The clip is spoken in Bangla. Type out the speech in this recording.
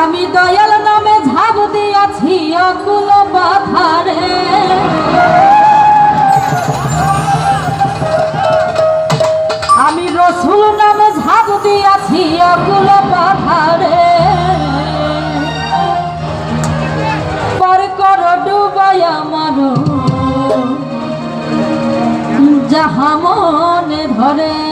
আমি দয়াল নামে ঝাঁপ দিয়াছি অকুল বাধারে। আমি রসুল নামে ঝাঁপ দিয়াছি অকুল বাধারে। পর কর ডুবাই আমার যাহা মনে ধরে।